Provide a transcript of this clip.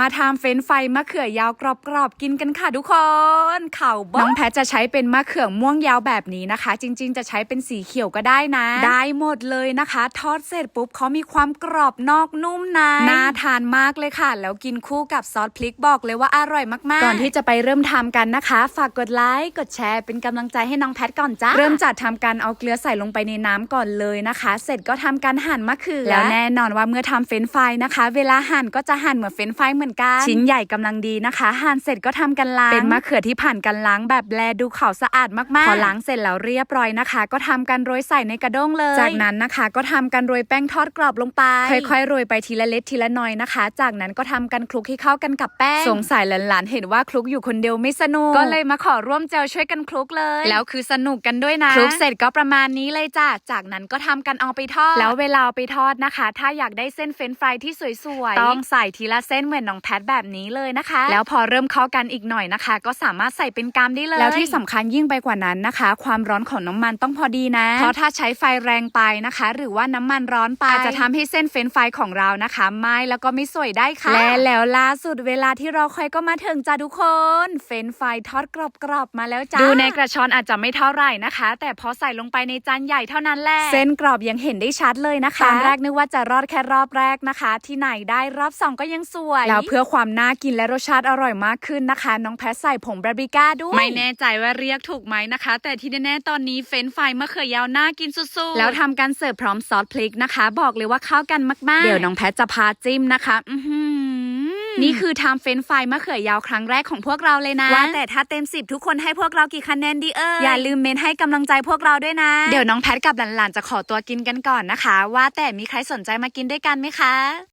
มาทำเฟรนช์ไฟรายมะเขือยาวกรอบๆกินกันค่ะทุกคนเข่าบน้องแพทจะใช้เป็นมะเขือม่วงยาวแบบนี้นะคะ จริง ๆ จะใช้เป็นสีเขียวก็ได้นะ ได้หมดเลยนะคะ ทอดเสร็จปุ๊บเขามีความกรอบนอกนุ่มในน่าทานมากเลยค่ะ แล้วกินคู่กับซอสพริกบอกเลยว่าอร่อยมากๆ ก่อนที่จะไปเริ่มทำกันนะคะ ฝากกดไลค์กดแชร์เป็นกำลังใจให้น้องแพทก่อนจ้าเริ่มจากทำการเอาเกลือใส่ลงไปในน้ำก่อนเลยนะคะ เสร็จก็ทำการหั่นมะเขือแล้วแน่นอนว่าเมื่อทำเฟรนช์ฟรายนะคะ เวลาหั่นก็จะหั่นเหมือนเฟรนช์ฟรายเหมือนกัน ชิ้นใหญ่กำลังดีนะคะหั่นเสร็จก็ทำกันล้าง เป็นมะเขือที่ผ่านการล้างแบบแลดูขาวสะอาดมากๆ พอล้างเสร็จแล้วเรียบร้อยนะคะ ก็ทำกันโรยใส่ในกระด้งเลย จากนั้นนะคะก็ทำกันโรยแป้งทอดกรอบลงไป ค่อยๆโรยไปทีละเล็ดทีละน้อยนะคะ จากนั้นก็ทำกันคลุกให้เข้ากันกับแป้ง สงสัยหลานๆเห็นว่าคลุกอยู่คนเดียวไม่สนุก ก็เลยมาขอร่วมเจลช่วยกันคลุกเลย แล้วคือสนุกกันด้วยนะ คลุกเสร็จก็ประมาณนี้เลยจ้ะ จากนั้นก็ทำกันเอาไปทอด แล้วเวลาเอาไปทอดนะคะ ถ้าอยากได้เส้นเฟรนช์ฟรายที่สวยๆ ต้องใส่ทีละเส้นเหมือนน้องแพทแบบนี้เลยนะคะ แล้วพอเริ่มเข้ากันอีกหน่อยนะคะ ก็สามารถใส่เป็นกามได้เลย แล้วที่สำคัญยิ่งไปกว่านั้นนะคะ ความร้อนของน้ำมันต้องพอดีนะ เพราะถ้าใช้ไฟแรงไปนะคะ หรือว่าน้ำมันร้อนไปอาจจะทำให้เส้นเฟรนช์ฟรายของเรานะคะไหม้แล้วก็ไม่สวยได้ค่ะ และแล้วล่าสุดเวลาที่เราคอยก็มาถึงจ้าทุกคน เฟรนช์ฟรายทอดกรอบๆมาแล้วจ้าดูในกระชอนอาจจะไม่เท่าไหร่นะคะ แต่พอใส่ลงไปในจานใหญ่เท่านั้นแหละเส้นกรอบยังเห็นได้ชัดเลยนะคะตอนแรกนึกว่าจะรอดแค่รอบแรกนะคะ ที่ไหนได้รอบสองก็ยังสวยแล้วเพื่อความน่ากินและรสชาติอร่อยมากขึ้นนะคะ น้องแพทใส่ผงบาร์บีก้าด้วย ไม่แน่ใจว่าเรียกถูกไหมนะคะ แต่ที่แน่ๆตอนนี้เฟรนช์ฟรายมะเขือยาวน่ากินสุดๆ แล้วทำการเสิร์ฟพร้อมซอสพริกนะคะ บอกเลยว่าเข้ากันมากๆ เดี๋ยวน้องแพทจะพาจิ้มนะคะ อือหือนี่คือทำเฟรนช์ฟรายมะเขือยาวครั้งแรกของพวกเราเลยนะ ว่าแต่ถ้าเต็ม10ทุกคนให้พวกเรากี่คะแนนดีเอ่ยอย่าลืมเมนให้กำลังใจพวกเราด้วยนะ เดี๋ยวน้องแพทกับหลานๆจะขอตัวกินกันก่อนนะคะ ว่าแต่มีใครสนใจมากินด้วยกันไหมคะ